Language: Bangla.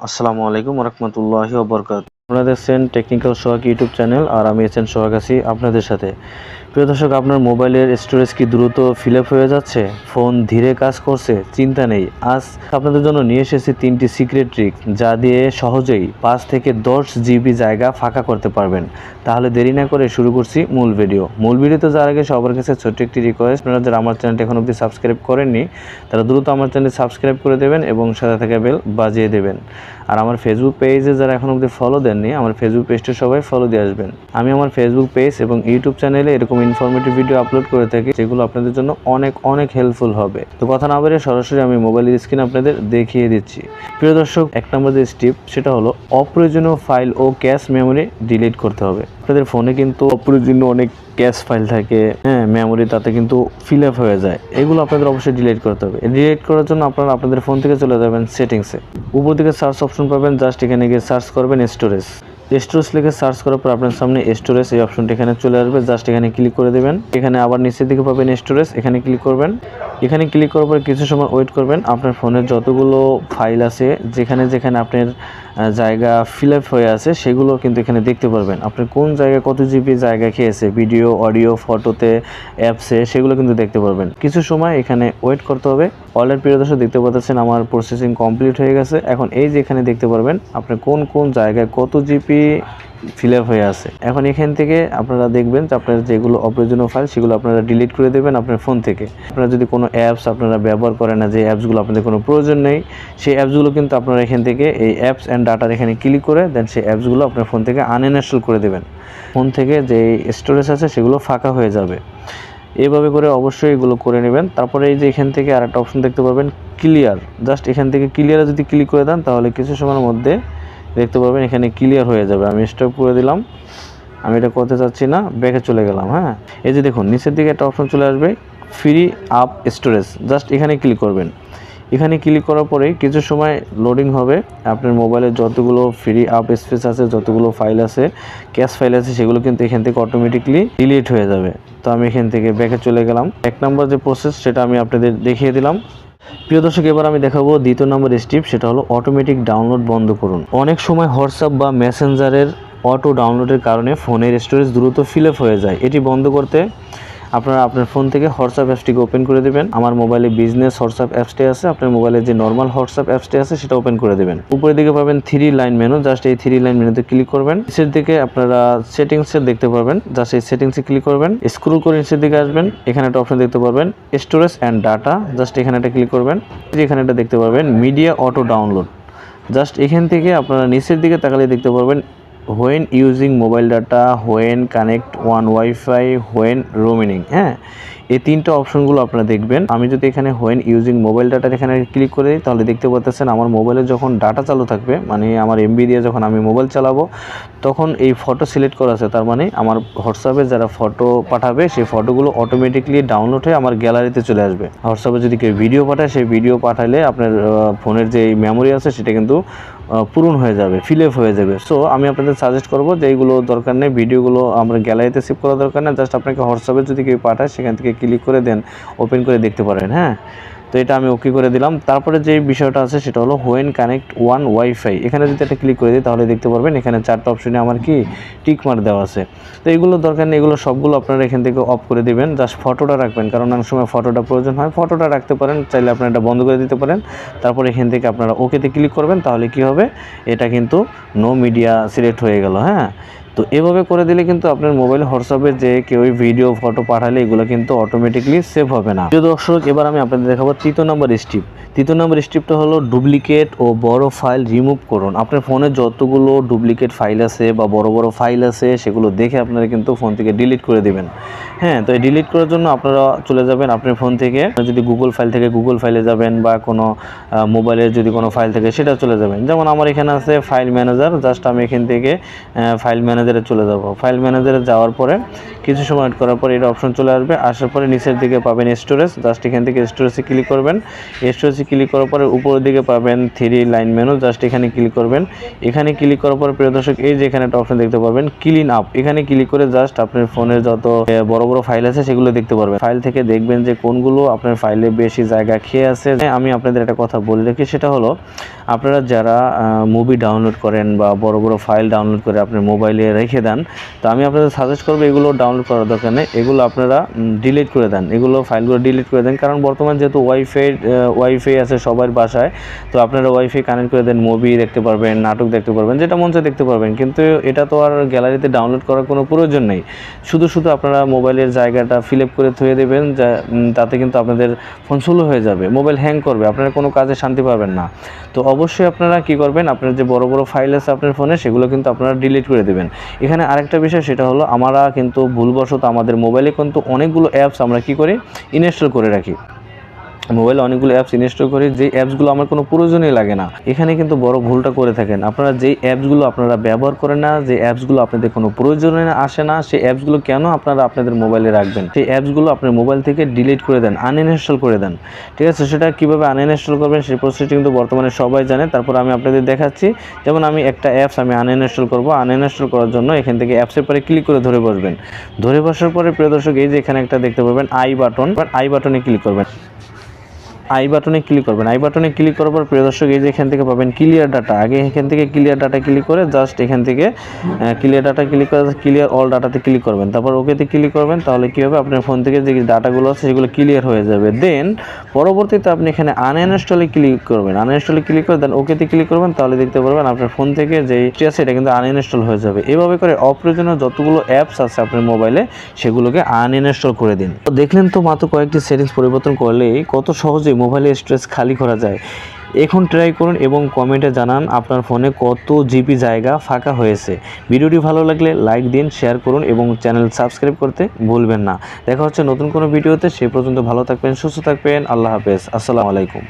আসসালামু আলাইকুম রহমতুল্লাহ বরকাত আপনারা দেখছেন টেকনিক্যাল সোহাগ ইউটিউব চ্যানেল আর আমি এসেন সোহাগ আছি আপনাদের সাথে। প্রিয় দর্শক, আপনার মোবাইলের স্টোরেজ কি দ্রুত ফিল আপ হয়ে যাচ্ছে? ফোন ধীরে কাজ করছে, চিন্তা নেই। আজ আপনাদের জন্য নিয়ে এসেছি তিনটি সিক্রেট ট্রিক যা দিয়ে সহজেই পাঁচ থেকে দশ জিবি জায়গা ফাঁকা করতে পারবেন। তাহলে দেরি না করে শুরু করছি মূল ভিডিও মূল ভিডিওতে যাওয়ার আগে সবার কাছে ছোট্ট একটি রিকোয়েস্ট আপনারা যারা আমার চ্যানেলটি এখন অবধি সাবস্ক্রাইব করেননি, তারা দ্রুত আমার চ্যানেল সাবস্ক্রাইব করে দেবেন এবং সাথে থাকা বেল বাজিয়ে দেবেন। আর আমার ফেসবুক পেজে যারা এখন অবধি ফলো দেননি, আমার ফেসবুক পেজটা সবাই ফলো দিয়ে আসবেন। আমি আমার ফেসবুক পেজ এবং ইউটিউব চ্যানেলে এরকম ইনফরমেটিভ ভিডিও আপলোড করে থাকি, যেগুলো আপনাদের জন্য অনেক অনেক হেল্পফুল হবে। তো কথা না বেরিয়ে সরাসরি আমি মোবাইলের স্ক্রিন আপনাদের দেখিয়ে দিচ্ছি। প্রিয় দর্শক, এক নম্বর যে স্টেপ সেটা হলো অপ্রয়োজনীয় ফাইল ও ক্যাশ মেমোরি ডিলিট করতে হবে। আপনাদের ফোনে কিন্তু অপ্রয়োজনীয় অনেক ক্যাশ ফাইল থাকে হ্যাঁ মেমোরি তাতে কিন্তু ফিল আপ হয়ে যায়। এগুলো আপনাদের অবশ্যই ডিলিট করতে হবে। ডিলিট করার জন্য আপনারা আপনাদের ফোন থেকে চলে যাবেন সেটিংসে উপর দিকে সার্চ অপশন পাবেন জাস্ট এখানে গিয়ে সার্চ করবেন স্টোরেজ স্টোরেজ লিখে সার্চ করার পর আপনার সামনে স্টোরেজ এই অপশনটি এখানে চলে আসবে। জাস্ট এখানে ক্লিক করে দেবেন। এখানে আবার নিচের দিকে পাবেন স্টোরেজ এখানে ক্লিক করবেন। এখানে ক্লিক করার পর কিছু সময় ওয়েট করবেন। আপনার ফোনের যতগুলো ফাইল আছে, যেখানে যেখানে আপনার জায়গা ফিল আপ হয়ে আছে, সেগুলো কিন্তু এখানে দেখতে পারবেন। আপনি কোন জায়গায় কত জিবি জায়গা খেয়েছে ভিডিও অডিও ফটোতে অ্যাপসে সেগুলো কিন্তু দেখতে পারবেন। কিছু সময় এখানে ওয়েট করতে হবে। অলের প্রিয় দেখতে পাচ্ছেন, আমার প্রসেসিং কমপ্লিট হয়ে গেছে। এখন এই যে এখানে দেখতে পারবেন, আপনি কোন কোন জায়গায় কত জিবি ফিল আপ হয়ে আছে। এখন এখান থেকে আপনারা দেখবেন যে আপনার যেগুলো অপ্রয়োজনীয় ফাইল সেগুলো আপনারা ডিলিট করে দেবেন আপনার ফোন থেকে। আপনারা যদি কোনো অ্যাপস আপনারা ব্যবহার করেন না, যে অ্যাপসগুলো আপনাদের কোনো প্রয়োজন নেই, সেই অ্যাপসগুলো কিন্তু আপনারা এখান থেকে, এই অ্যাপস অ্যান্ড ডাটার এখানে ক্লিক করে দেন সেই অ্যাপসগুলো আপনার ফোন থেকে আনইনস্টল করে দেবেন। ফোন থেকে যে স্টোরেজ আছে সেগুলো ফাঁকা হয়ে যাবে। এভাবে করে অবশ্যই এগুলো করে নেবেন। তারপরে এই যে এখান থেকে আরেকটা অপশন দেখতে পাবেন ক্লিয়ার জাস্ট এখান থেকে ক্লিয়ারে যদি ক্লিক করে দেন, তাহলে কিছু সময়ের মধ্যে দেখতে পাবেন এখানে ক্লিয়ার হয়ে যাবে। আমি স্টপ করে দিলাম। আমি এটা করতে চাচ্ছি না ব্যাকে চলে গেলাম হ্যাঁ? এই যে দেখুন, নিচের দিকে একটা অপশন চলে আসবে ফ্রি আপ স্টোরেজ জাস্ট এখানে ক্লিক করবেন। এখানে ক্লিক করার পরেই কিছু সময় লোডিং হবে। আপনার মোবাইলে যতগুলো ফ্রি আপ স্পেস আছে, যতগুলো ফাইল আছে ক্যাশ ফাইল আছে, সেগুলো কিন্তু এখান থেকে অটোমেটিকলি ডিলিট হয়ে যাবে। তো আমি এখান থেকে ব্যাকে চলে গেলাম। এক নম্বর যে প্রসেস সেটা আমি আপনাদের দেখিয়ে দিলাম। প্রিয় দর্শক, এবার আমি দেখাবো দ্বিতীয় নম্বর স্টেপ সেটা হলো অটোমেটিক ডাউনলোড বন্ধ করুন। অনেক সময় হোয়াটসঅ্যাপ বা মেসেঞ্জারের অটো ডাউনলোডের কারণে ফোনের স্টোরেজ দ্রুত ফিল হয়ে যায়। এটি বন্ধ করতে আপনারা আপনার ফোন থেকে হোয়াটসঅ্যাপ অ্যাপসটিকে ওপেন করে দেবেন। আমার মোবাইলে বিজনেস হোয়াটসঅ্যাপ অ্যাপসটি আছে, আপনার মোবাইলে যে নর্মাল হোয়াটসঅ্যাপ অ্যাপসটি আছে, সেটা ওপেন করে দেবেন। উপরের দিকে পাবেন থ্রি লাইন মেনু জাস্ট এই থ্রি লাইন মেনুতে ক্লিক করবেন। নিচের দিকে আপনারা সেটিংসে দেখতে পারবেন জাস্ট এই সেটিংসে ক্লিক করবেন। স্ক্রল করে নিচের দিকে আসবেন, এখানে একটা অপশন দেখতে পারবেন স্টোরেজ অ্যান্ড ডাটা জাস্ট এখানে একটা ক্লিক করবেন। এখানে একটা দেখতে পারবেন মিডিয়া অটো ডাউনলোড জাস্ট এখান থেকে আপনারা নিচের দিকে তাকালে দেখতে পারবেন when using mobile data when connect on wifi when roaming হ্যাঁ? এই তিনটা অপশনগুলো আপনারা দেখবেন। আমি যদি এখানে হোয়েন ইউজিং মোবাইল ডাটার এখানে ক্লিক করে দিই, তাহলে দেখতে পাচ্ছেন আমার মোবাইলে যখন ডাটা চালু থাকবে মানে আমার এমবি দিয়ে যখন আমি মোবাইল চালাবো, তখন এই ফটো সিলেক্ট করা আছে। তার মানে আমার হোয়াটসঅ্যাপে যারা ফটো পাঠাবে, সেই ফটোগুলো অটোমেটিকলি ডাউনলোড হয়ে আমার গ্যালারিতে চলে আসবে। হোয়াটসঅ্যাপে যদি কেউ ভিডিও পাঠায়, সেই ভিডিও পাঠালে আপনার ফোনের যে মেমোরি আছে, সেটা কিন্তু পূরণ হয়ে যাবে ফিল আপ হয়ে যাবে। সো আমি আপনাদের সাজেস্ট করব যে এইগুলো দরকার নেই ভিডিওগুলো আমরা গ্যালারিতে সেভ করা দরকার নেই। জাস্ট আপনাকে হোয়াটসঅ্যাপে যদি কেউ পাঠায়, সেখান থেকে ক্লিক করে দেন ওপেন করে দেখতে পারেন হ্যাঁ? তো এটা আমি ওকে করে দিলাম। তারপরে যে বিষয়টা আছে সেটা হলো হোয়েন কানেক্ট ওয়ান ওয়াইফাই এখানে যদি একটা ক্লিক করে দিই তাহলে দেখতে পারবেন এখানে চারটা অপশনে আমার কি? টিক মার দেওয়া আছে। তো এগুলো দরকার নেই, এগুলো সবগুলো আপনারা এখান থেকে অফ করে দিবেন। জাস্ট ফটোটা রাখবেন, কারণ অনেক সময় ফটোটা প্রয়োজন হয়। ফটোটা রাখতে পারেন, চাইলে আপনারা এটা বন্ধ করে দিতে পারেন। তারপর এখান থেকে আপনারা ওকেতে ক্লিক করবেন, তাহলে কি হবে? এটা কিন্তু নো মিডিয়া সিলেক্ট হয়ে গেল হ্যাঁ? তো এভাবে করে দিলে কিন্তু আপনার মোবাইল হোয়াটসঅ্যাপে যে কেউ ভিডিও ফটো পাঠালে এগুলো কিন্তু অটোমেটিকলি সেভ হবে না। প্রিয় দর্শক, এবার আমি আপনাদের দেখাবো তৃতীয় নম্বর স্টিপ তৃতীয় নম্বর স্টিপটা হলো ডুপ্লিকেট ও বড় ফাইল রিমুভ করুন। আপনার ফোনে যতগুলো ডুপ্লিকেট ফাইল আছে বা বড় বড় ফাইল আছে, সেগুলো দেখে আপনারা কিন্তু ফোন থেকে ডিলিট করে দেবেন। হ্যাঁ তো এই ডিলিট করার জন্য আপনারা চলে যাবেন আপনার ফোন থেকে। যদি গুগল ফাইল থেকে গুগল ফাইলে যাবেন বা কোনো মোবাইলের যদি কোনো ফাইল থাকে, সেটা চলে যাবেন। যেমন আমার এখানে আছে ফাইল ম্যানেজার জাস্ট আমি এখান থেকে ফাইল ম্যানেজারে চলে যাব। ফাইল ম্যানেজারে যাওয়ার পরে কিছু সময় wait করার পরে এটা অপশন চলে আসবে। আসার পরে নিচের দিকে পাবেন স্টোরেজ জাস্ট এখান থেকে স্টোরেজে ক্লিক করবেন। স্টোরেজে ক্লিক করার পরে উপরের দিকে পাবেন থ্রি লাইন মেনু জাস্ট এখানে ক্লিক করবেন। এখানে ক্লিক করার পরে প্রিয় দর্শক, এই যে এখানে একটা অপশন দেখতে পাবেন ক্লিন আপ এখানে ক্লিক করে জাস্ট আপনার ফোনের যত বড় বড় ফাইল আছে সেগুলো দেখতে পারবেন। ফাইল থেকে দেখবেন যে কোনগুলো আপনার ফাইলে বেশি জায়গা খেয়ে আছে। আমি আপনাদের একটা কথা বলে রাখি, সেটা হলো আপনারা যারা মুভি ডাউনলোড করেন বা বড় বড় ফাইল ডাউনলোড করে আপনার মোবাইলে রেখে দেন, তো আমি আপনাদের সাজেস্ট করব এগুলো ডাউনলোড করার দরকার নেই। এগুলো আপনারা ডিলিট করে দেন। এগুলো ফাইলগুলো ডিলিট করে দেন। কারণ বর্তমান যেহেতু ওয়াইফাই ওয়াইফাই আছে সবার বাসায়, তো আপনারা ওয়াইফাই কানেক্ট করে দেন মুভি দেখতে পারবেন, নাটক দেখতে পারবেন, যেটা মন দেখতে পারবেন। কিন্তু এটা তো আর গ্যালারিতে ডাউনলোড করার কোনো প্রয়োজন নেই। শুধু শুধু আপনারা মোবাইলের জায়গাটা ফিল আপ করে থুয়ে দেবেন, যা তাতে কিন্তু আপনাদের ফোন স্লো হয়ে যাবে। মোবাইল হ্যাং করবে। আপনারা কোনো কাজে শান্তি পাবেন না। তো অবশ্যই আপনারা কি করবেন? আপনার যে বড় বড় ফাইল আছে আপনার ফোনে সেগুলো কিন্তু আপনারা ডিলিট করে দেবেন। এখানে আরেকটা বিষয়, সেটা হলো আমরা কিন্তু ভুলবশত আমাদের মোবাইলে কিন্তু অনেকগুলো অ্যাপস আমরা কি করি? ইনস্টল করে রাখি। মোবাইলে অনেকগুলো অ্যাপস ইনস্টল করি যে অ্যাপসগুলো আমার কোনো প্রয়োজনই লাগে না। এখানে কিন্তু বড় ভুলটা করে থাকেন। আপনারা যেই অ্যাপসগুলো আপনারা ব্যবহার করেন না যে অ্যাপসগুলো আপনাদের কোনো প্রয়োজনে আসে না, সেই অ্যাপসগুলো কেন আপনারা আপনাদের মোবাইলে রাখবেন? সেই অ্যাপসগুলো আপনার মোবাইল থেকে ডিলিট করে দেন আনইনস্টল করে দেন। ঠিক আছে, সেটা কীভাবে আনইনস্টল করবেন সেই প্রসেসটি কিন্তু বর্তমানে সবাই জানে। তারপর আমি আপনাদের দেখাচ্ছি। যেমন আমি একটা অ্যাপস আমি আনইনস্টল করব। আনইনস্টল করার জন্য এখান থেকে অ্যাপসের পরে ক্লিক করে ধরে বসবেন। ধরে বসার পরে প্রিয় দর্শক, এই যে এখানে একটা দেখতে পাবেন আই বাটন আই বাটনে ক্লিক করবেন। আই বাটনে ক্লিক করবেন। আই বাটনে ক্লিক করার পর প্রিয় দর্শক, এই যে এখান থেকে পাবেন ক্লিয়ার ডাটা আগে এখান থেকে ক্লিয়ার ডাটা ক্লিক করে জাস্ট এখান থেকে clear data click clear all all ডাটাতে ক্লিক করবেন। তারপর ওকেতে ক্লিক করবেন, তাহলে কী হবে? আপনার ফোন থেকে যে ডাটাগুলো আছে, সেগুলো ক্লিয়ার হয়ে যাবে। দেন পরবর্তীতে আপনি এখানে আনইনস্টলে ক্লিক করবেন। আনইনস্টলে ক্লিক করে দেন ওকেতে ক্লিক করবেন, তাহলে দেখতে পারবেন আপনার ফোন থেকে যে আছে, এটা কিন্তু আনইনস্টল হয়ে যাবে। এভাবে করে অপ্রয়োজনীয় যতগুলো অ্যাপস আছে আপনার মোবাইলে সেগুলোকে আনইনস্টল করে দিন। তো দেখলেন তো মাত্র কয়েকটি সেটিংস পরিবর্তন করলেই কত সহজে মোবাইলের স্টোরেজ খালি করা যায়। এখন ট্রাই করুন এবং কমেন্টে জানান আপনার ফোনে কত জিবি জায়গা ফাঁকা হয়েছে। ভিডিওটি ভালো লাগলে লাইক দিন শেয়ার করুন এবং চ্যানেল সাবস্ক্রাইব করতে ভুলবেন না। দেখা হচ্ছে নতুন কোনো ভিডিওতে, সে পর্যন্ত ভালো থাকবেন, সুস্থ থাকবেন, আল্লাহ হাফেজ। আসসালামু আলাইকুম।